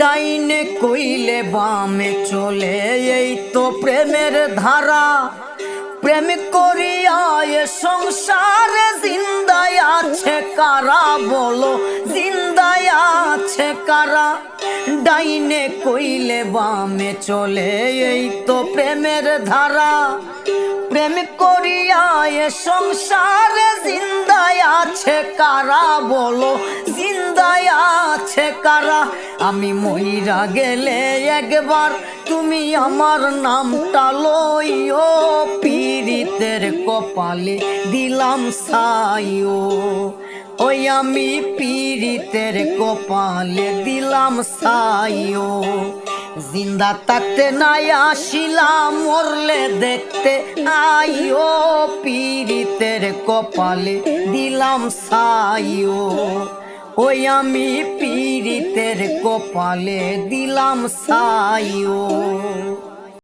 ডাইনে কইলে বামে চলে, এই তো প্রেমের ধারা। প্রেম করিয়া এ সংসারে জিন্দায় আছে কারা বলো? জিন্দায় আছে কারা? ডাইনে কইলে বামে চলে, এই তো প্রেমের ধারা। প্রেম করিয়া এ সংসারে জিন্দায় আছে কারা বলো? জিন্দায় আছে কারা? আমি মইরা গেলে একবার তুমি আমার নামটা লইও, পীড়িতের কপালে দিলাম সাইও ওই আমি পীড়িতের কপালে দিলাম সাইও জিন্দা থাকতে নাই আসিলাম, মরলে দেখতে আইও। পীড়িতের কপালে দিলাম সাইও ওই আমি পীড়িতের কপালে দিলাম সাইও।